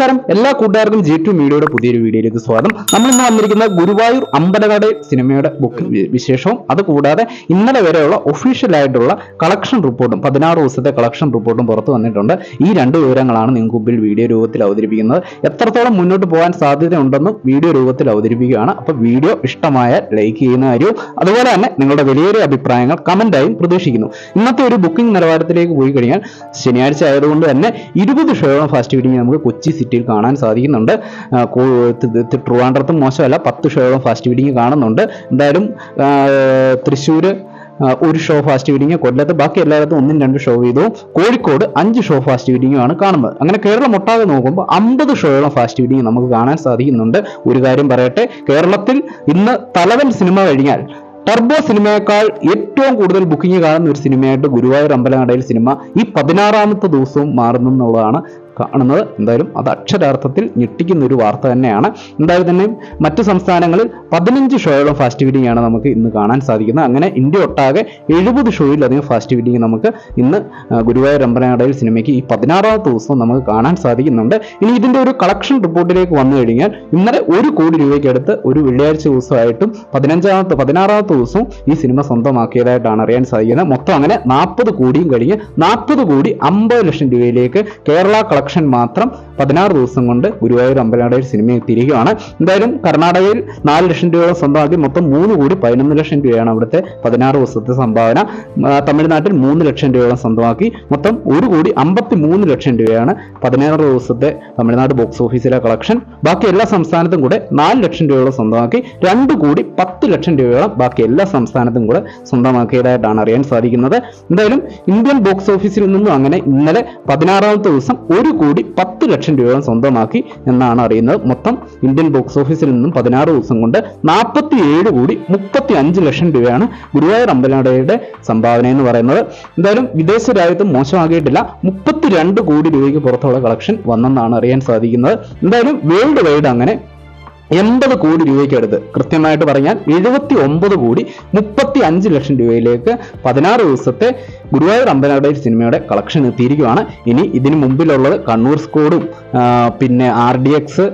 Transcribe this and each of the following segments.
നമസ്കാരം. എല്ലാ കൂട്ടുകാർക്കും ജി ടു മീഡിയയുടെ പുതിയൊരു വീഡിയോയിലേക്ക് സ്വാഗതം. നമ്മൾ ഇന്ന് വന്നിരിക്കുന്ന ഗുരുവായൂർ അമ്പലകട സിനിമയുടെ ബുക്ക് വിശേഷവും അതുകൂടാതെ ഇന്നലെ വരെയുള്ള ഒഫീഷ്യൽ ആയിട്ടുള്ള കളക്ഷൻ റിപ്പോർട്ടും പതിനാറ് ദിവസത്തെ കളക്ഷൻ റിപ്പോർട്ടും പുറത്തു വന്നിട്ടുണ്ട്. ഈ രണ്ട് വിവരങ്ങളാണ് നിങ്ങൾക്ക് മുമ്പിൽ വീഡിയോ രൂപത്തിൽ അവതരിപ്പിക്കുന്നത്. എത്രത്തോളം മുന്നോട്ട് പോകാൻ സാധ്യതയുണ്ടെന്നും വീഡിയോ രൂപത്തിൽ അവതരിപ്പിക്കുകയാണ്. അപ്പോൾ വീഡിയോ ഇഷ്ടമായ ലൈക്ക് ചെയ്യുന്ന കാര്യവും അതുപോലെ തന്നെ നിങ്ങളുടെ വലിയൊരു അഭിപ്രായങ്ങൾ കമന്റായും പ്രതീക്ഷിക്കുന്നു. ഇന്നത്തെ ഒരു ബുക്കിംഗ് നിലവാരത്തിലേക്ക് പോയി കഴിഞ്ഞാൽ ശനിയാഴ്ച ആയതുകൊണ്ട് തന്നെ ഇരുപത് ഷോയോളം ഫാസ്റ്റ് ഫീഡിങ് നമുക്ക് കൊച്ചി സിറ്റിയിൽ കാണാൻ സാധിക്കുന്നുണ്ട്. ട്രിവാൻഡ്രത്തും മോശമല്ല പത്ത് ഷോയോളം ഫാസ്റ്റ് ഫീഡിങ് കാണുന്നുണ്ട്. എന്തായാലും തൃശ്ശൂർ ഒരു ഷോ ഫാസ്റ്റ് ഫീഡിങ് കൊല്ലത്ത് ബാക്കി എല്ലായിടത്തും ഒന്നും രണ്ട് ഷോ വീതവും കോഴിക്കോട് അഞ്ച് ഷോ ഫാസ്റ്റ് ബീഡിങ്ങുമാണ് കാണുന്നത്. അങ്ങനെ കേരളം ഒട്ടാകെ നോക്കുമ്പോൾ അമ്പത് ഷോയോളം ഫാസ്റ്റ് ഫീഡിങ് നമുക്ക് കാണാൻ സാധിക്കുന്നുണ്ട്. ഒരു കാര്യം പറയട്ടെ കേരളത്തിൽ ഇന്ന് തലവൻ സിനിമ കഴിഞ്ഞാൽ ടർബോ സിനിമയേക്കാൾ ഏറ്റവും കൂടുതൽ ബുക്കിംഗ് കാണുന്ന ഒരു സിനിമയായിട്ട് ഗുരുവായൂർ അമ്പലനടയിൽ സിനിമ ഈ പതിനാറാമത്തെ ദിവസവും മാറുന്നു എന്നുള്ളതാണ് കാണുന്നത്. എന്തായാലും അത് അക്ഷരാർത്ഥത്തിൽ ഞെട്ടിക്കുന്ന ഒരു വാർത്ത തന്നെയാണ്. എന്തായാലും തന്നെ മറ്റു സംസ്ഥാനങ്ങളിൽ പതിനഞ്ച് ഷോയോളം ഫാസ്റ്റ് ഫീഡിംഗ് ആണ് നമുക്ക് ഇന്ന് കാണാൻ സാധിക്കുന്നത്. അങ്ങനെ ഇന്ത്യ ഒട്ടാകെ എഴുപത് ഷോയിലധികം ഫാസ്റ്റ് ഫീഡിംഗ് നമുക്ക് ഇന്ന് ഗുരുവായൂർ അമ്പലനടയിൽ സിനിമയ്ക്ക് ഈ പതിനാറാമത്തെ ദിവസം നമുക്ക് കാണാൻ സാധിക്കുന്നുണ്ട്. ഇനി ഇതിന്റെ ഒരു കളക്ഷൻ റിപ്പോർട്ടിലേക്ക് വന്നു കഴിഞ്ഞാൽ ഇന്നലെ ഒരു കോടി രൂപയ്ക്ക് അടുത്ത് ഒരു വെള്ളിയാഴ്ച ദിവസമായിട്ടും പതിനഞ്ചാമത്തെ പതിനാറാമത്തെ ദിവസവും ഈ സിനിമ സ്വന്തമാക്കിയതായിട്ടാണ് അറിയാൻ സാധിക്കുന്നത്. മൊത്തം അങ്ങനെ നാൽപ്പത് കോടിയും കഴിഞ്ഞ് നാൽപ്പത് കോടി അമ്പത് ലക്ഷം രൂപയിലേക്ക് കേരള കളക്ഷൻ മാത്രം പതിനാറ് ദിവസം കൊണ്ട് ഗുരുവായൂർ അമ്പലനടയിൽ സിനിമ എത്തിയിരിക്കുകയാണ് എന്തായാലും കർണാടകയിൽ നാല് ലക്ഷം രൂപയോളം സ്വന്തമാക്കി മൊത്തം മൂന്ന് കോടി പതിനൊന്ന് ലക്ഷം രൂപയാണ് അവിടുത്തെ പതിനാറ് ദിവസത്തെ സംഭാവന. തമിഴ്നാട്ടിൽ മൂന്ന് ലക്ഷം രൂപയോളം സ്വന്തമാക്കി. മൊത്തം ഒരു കോടി അമ്പത്തി മൂന്ന് ലക്ഷം രൂപയാണ് പതിനാറ് ദിവസത്തെ തമിഴ്നാട് ബോക്സ് ഓഫീസിലെ കളക്ഷൻ ബാക്കി എല്ലാ സംസ്ഥാനത്തും കൂടെ നാല് ലക്ഷം രൂപയോളം സ്വന്തമാക്കി. രണ്ട് കോടി പത്ത് ലക്ഷം രൂപയോളം ബാക്കി എല്ലാ സംസ്ഥാനത്തും കൂടെ സ്വന്തമാക്കിയതായിട്ടാണ് അറിയാൻ സാധിക്കുന്നത്. എന്തായാലും ഇന്ത്യൻ ബോക്സ് ഓഫീസിൽ നിന്നും അങ്ങനെ ഇന്നലെ പതിനാറാമത്തെ ദിവസം ഒരു കോടി പത്ത് ലക്ഷം രൂപ സ്വന്തമാക്കി എന്നാണ് അറിയുന്നത്. മൊത്തം ഇന്ത്യൻ ബോക്സ് ഓഫീസിൽ നിന്നും പതിനാറ് ദിവസം കൊണ്ട് നാൽപ്പത്തി ഏഴ് കോടി മുപ്പത്തി അഞ്ച് ലക്ഷം രൂപയാണ് ഗുരുവായൂർ അമ്പലനടയുടെ സംഭാവന എന്ന് പറയുന്നത്. എന്തായാലും വിദേശ രാജ്യത്ത് മോശമാകിയിട്ടില്ല. മുപ്പത്തിരണ്ട് കോടി രൂപയ്ക്ക് പുറത്തുള്ള കളക്ഷൻ വന്നെന്നാണ് അറിയാൻ സാധിക്കുന്നത്. എന്തായാലും വേൾഡ് വൈഡ് അങ്ങനെ എൺപത് കോടി രൂപയ്ക്ക് അടുത്ത് കൃത്യമായിട്ട് പറഞ്ഞാൽ എഴുപത്തി ഒമ്പത് കോടി മുപ്പത്തി അഞ്ച് ലക്ഷം രൂപയിലേക്ക് പതിനാറ് ദിവസത്തെ ഗുരുവായൂർ അമ്പലനടയിൽ സിനിമയുടെ കളക്ഷൻ എത്തിയിരിക്കുകയാണ്. ഇനി ഇതിന് മുമ്പിലുള്ളത് കണ്ണൂർ സ്കോഡും പിന്നെ ആർ ഡി എക്സ്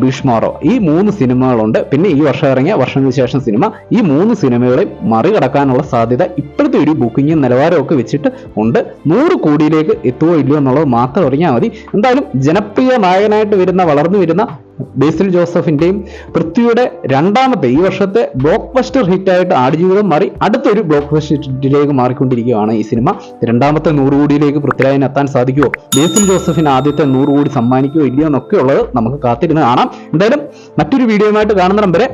ഭീഷ്മാറോ. ഈ മൂന്ന് സിനിമകളുണ്ട്. പിന്നെ ഈ വർഷം ഇറങ്ങിയ വർഷങ്ങൾക്ക് ശേഷം സിനിമ. ഈ മൂന്ന് സിനിമകളെ മറികടക്കാനുള്ള സാധ്യത ഇപ്പോഴത്തെ ഒരു ബുക്കിംഗ് നിലവാരമൊക്കെ വെച്ചിട്ട് ഉണ്ട്. നൂറ് കോടിയിലേക്ക് എത്തുമോ ഇല്ലയോ എന്നുള്ളത് മാത്രം അറിഞ്ഞാൽ മതി. എന്തായാലും ജനപ്രിയ നായകനായിട്ട് വരുന്ന വളർന്നു വരുന്ന ബേസിൽ ജോസഫിന്റെയും പൃഥ്വിയുടെ രണ്ടാമത്തെ ഈ വർഷത്തെ ബ്ലോക്ക് ബസ്റ്റർ ഹിറ്റായിട്ട് ആടുജീവിതം മാറി അടുത്തൊരു ബ്ലോക്ക് ബസ്റ്റർ ഹിറ്റിലേക്ക് മാറിക്കൊണ്ടിരിക്കുകയാണ് ഈ സിനിമ. രണ്ടാമത്തെ നൂറ് കോടിയിലേക്ക് പൃഥ്വിരാജിന് എത്താൻ സാധിക്കുമോ? ബേസിൽ ജോസഫിന് ആദ്യത്തെ നൂറ് കോടി സമ്മാനിക്കുമോ ഇല്ലയോ എന്നൊക്കെ ഉള്ളത് നമുക്ക് കാത്തിരുന്ന് കാണാം. എന്തായാലും മറ്റൊരു വീഡിയോയുമായിട്ട് കാണുന്ന വരെ